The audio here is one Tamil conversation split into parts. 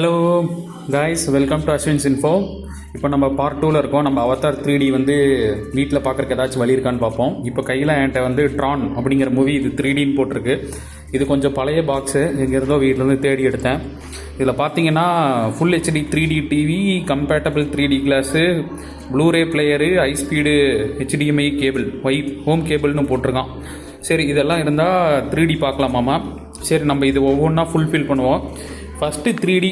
Hello guys welcome to Ashwin's info இப்போ நம்ம பார்ட் டூவில் இருக்கோம். நம்ம அவத்தார் த்ரீ டி வந்து வீட்டில் பார்க்குறக்கு ஏதாச்சும் வழி இருக்கான்னு பார்ப்போம். இப்போ கையில் என்கிட்ட வந்து ட்ரான் அப்படிங்கிற மூவி இது த்ரீ டின்னு போட்டிருக்கு. இது கொஞ்சம் பழைய பாக்ஸு எங்கேருந்தோ வீட்டிலேருந்து தேடி எடுத்தேன். இதில் பார்த்தீங்கன்னா full HD three D TV compatible three D glass blu-ray player high speed HDMI cable Y home கேபிள்னு போட்டிருக்கான். சரி இதெல்லாம் இருந்தால் த்ரீ டி பார்க்கலாமாமா சரி நம்ம இது ஒவ்வொன்றா ஃபுல்ஃபில் பண்ணுவோம். ஃபஸ்ட்டு த்ரீ டி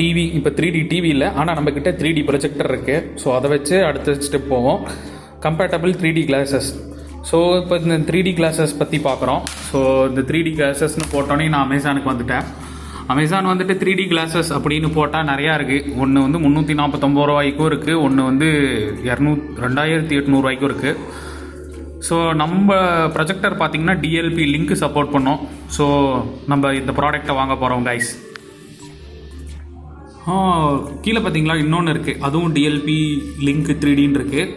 டிவி இப்போ த்ரீ டி டிவி இல்லை ஆனால் நம்மக்கிட்ட த்ரீ டி ப்ரொஜெக்டர் இருக்குது ஸோ அதை வச்சு அடுத்த ஸ்டெப் போவோம். Compatible three D glasses so இப்போ இந்த த்ரீ டி கிளாஸஸ் பற்றி பார்க்குறோம் ஸோ இந்த த்ரீ டி கிளாஸஸ்னு போட்டோன்னே நான் அமேசானுக்கு வந்துட்டேன். அமேசான் வந்துட்டு த்ரீ டி கிளாஸஸ் அப்படின்னு போட்டால் நிறையா இருக்குது ஒன்று வந்து முந்நூற்றி நாற்பத்தொம்பது ரூபாய்க்கும் இருக்குது ஒன்று வந்து இரநூ ரெண்டாயிரத்தி எட்நூறுவாய்க்கும் இருக்குது ஸோ நம்ம ப்ரொஜெக்டர் பார்த்தீங்கன்னா டிஎல்பி லிங்க் சப்போர்ட் பண்ணோம். ஸோ நம்ம இந்த ப்ராடக்ட்டை வாங்க போகிறோம் கைஸ் கீழே பார்த்தீங்களா இன்னொன்று இருக்குது அதுவும் டிஎல்பி லிங்க் த்ரீ டின்னு இருக்குது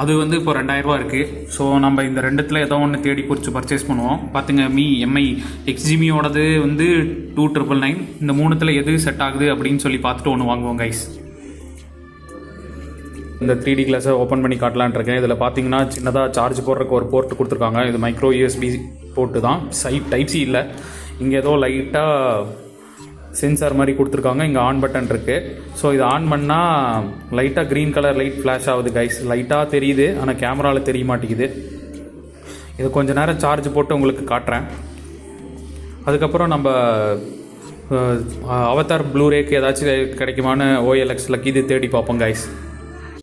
அது வந்து இப்போ ரெண்டாயிரரூவா இருக்குது ஸோ நம்ம இந்த ரெண்டுத்தில் ஏதோ ஒன்று தேடி பிடிச்சி பர்ச்சேஸ் பண்ணுவோம். பார்த்துங்க மீ எம்ஐ எக்ஸ்ஜிமியோடது வந்து டூ ட்ரிபிள் நைன் இந்த மூணுத்தில் எது செட் ஆகுது அப்படின்னு சொல்லி பார்த்துட்டு ஒன்று வாங்குவோம் கைஸ் இந்த த்ரீ டி கிளாஸை ஓப்பன் பண்ணி காட்டலான்னு இருக்கேன். இதில் பார்த்தீங்கன்னா சின்னதாக சார்ஜ் போடுறதுக்கு ஒரு போர்ட் கொடுத்துருக்காங்க. இது மைக்ரோ யூஎஸ்பி போர்ட்டு தான். சை டைப் சி இல்லை. இங்கே ஏதோ லைட்டாக சென்சார் மாதிரி கொடுத்துருக்காங்க. இங்கே ஆன் பட்டன் இருக்குது ஸோ இது ஆன் பண்ணால் லைட்டாக க்ரீன் கலர் லைட் ஃப்ளாஷ் ஆகுது கைஸ் லைட்டாக தெரியுது ஆனால் கேமராவில் தெரிய மாட்டேங்குது. இது கொஞ்சம் நேரம் சார்ஜ் போட்டு உங்களுக்கு காட்டுறேன். அதுக்கப்புறம் நம்ம அவத்தார் அவதார் ப்ளூரேக்கு ஏதாச்சும் கிடைக்குமான ஓஎல்எக்ஸில் இது தேடி பார்ப்போம் கைஸ்